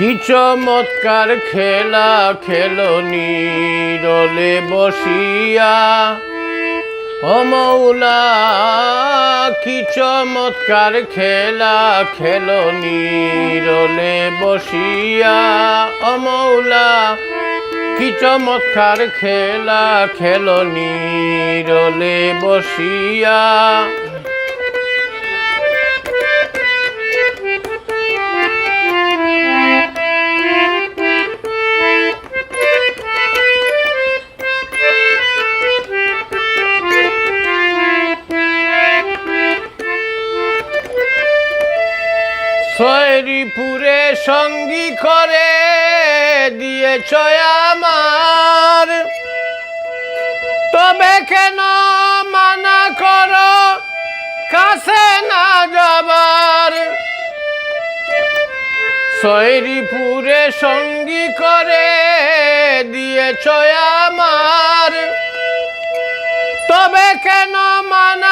কি চমৎকার খেলা খেলনি রলে বসিয়া। ও মৌলা, কি চমৎকার খেলা খেলনি রলে বসিয়া। ও মৌলা, কি চমৎকার খেলা খেলনি রলে বসিয়া। সৈরিপুরে সঙ্গী করে দিয়েছ আমার। তবে কেন মানা করো, কাছে না যাবার। সৈরিপুরে সঙ্গী করে দিয়েছ আমার। তবে কেন মানা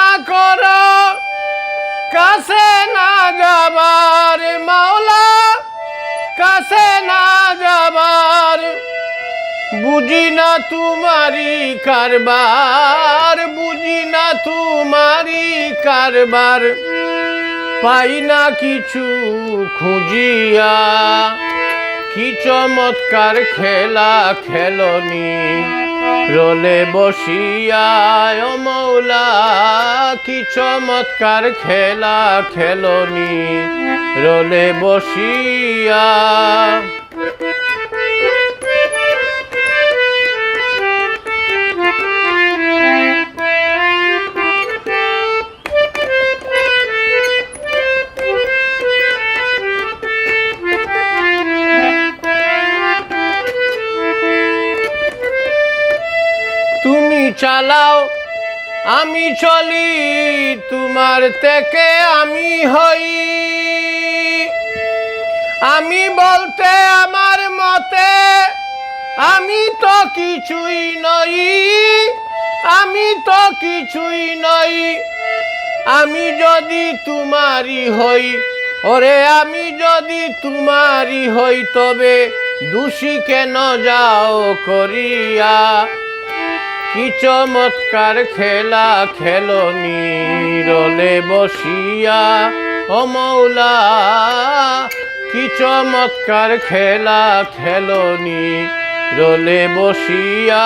বুঝি না তোমারি কারবার, বুঝি না তোমারি কারবার। পাই না কিছু খুঁজিয়া, কি চমৎকার খেলা খেলনি। রোলে বসিয়া মৌলা, কি চমৎকার খেলা খেলনি। রোলে বসিয়া চালাও। আমি চলি তোমার থেকে আমি হই। আমি বলতে আমার মতে, আমি তো কিছুই নই। আমি তো কিছুই নই। আমি যদি তোমারই হই, ওরে আমি যদি তোমারই হই, তবে দোষী কেন যাও করিয়া? কি চমৎকার খেলা খেলো নিরলে বসিয়া। ও মৌলা কি চমৎকার খেলা খেলনি রোলে বসিয়া।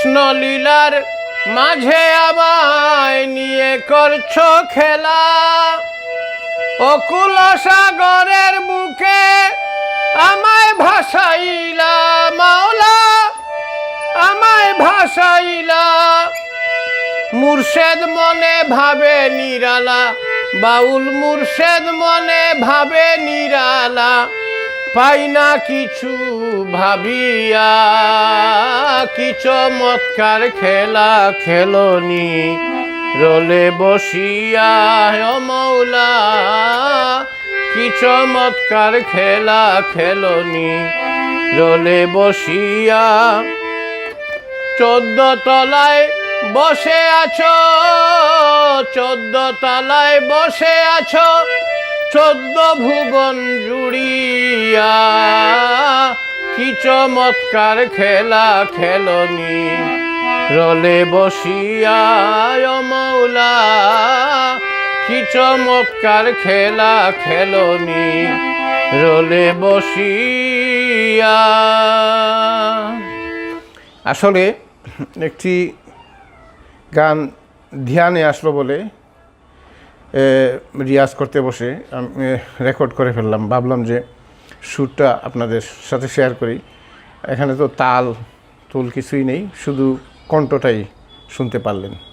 কৃষ্ণ লীলার মাঝে আমায় নিয়ে করছ খেলা। অকুল সাগরের বুকে আমায় ভাসাইলা মাওলা, আমায় ভাসাইলা। মুর্শেদ মনে ভাবে নিরালা, বাউল মুর্শেদ মনে ভাবে নিরালা। পাই না কিছু, ভাবিয়া কি চমৎকার খেলা খেলনি। রলে বসিয়া মৌলা, কি চমৎকার খেলা খেলনি। রলে বসিয়া চোদ্দ তলায় বসে আছো, চোদ্দ তলায় বসে আছো, চোদ্দ ভুবন জুড়িয়া কি চমৎকার খেলা খেলনি। রলে বসিয়া মৌলা, কি চমৎকার খেলা খেলনি। রলে বসিয়া আসলে একটি গান ধ্যানে আসলো বলে রিয়াজ করতে বসে, আমি রেকর্ড করে ফেললাম। ভাবলাম যে সুরটা আপনাদের সাথে শেয়ার করি। এখানে তো তাল, তুল কিছুই নেই, শুধু কণ্ঠটাই শুনতে পারলেন।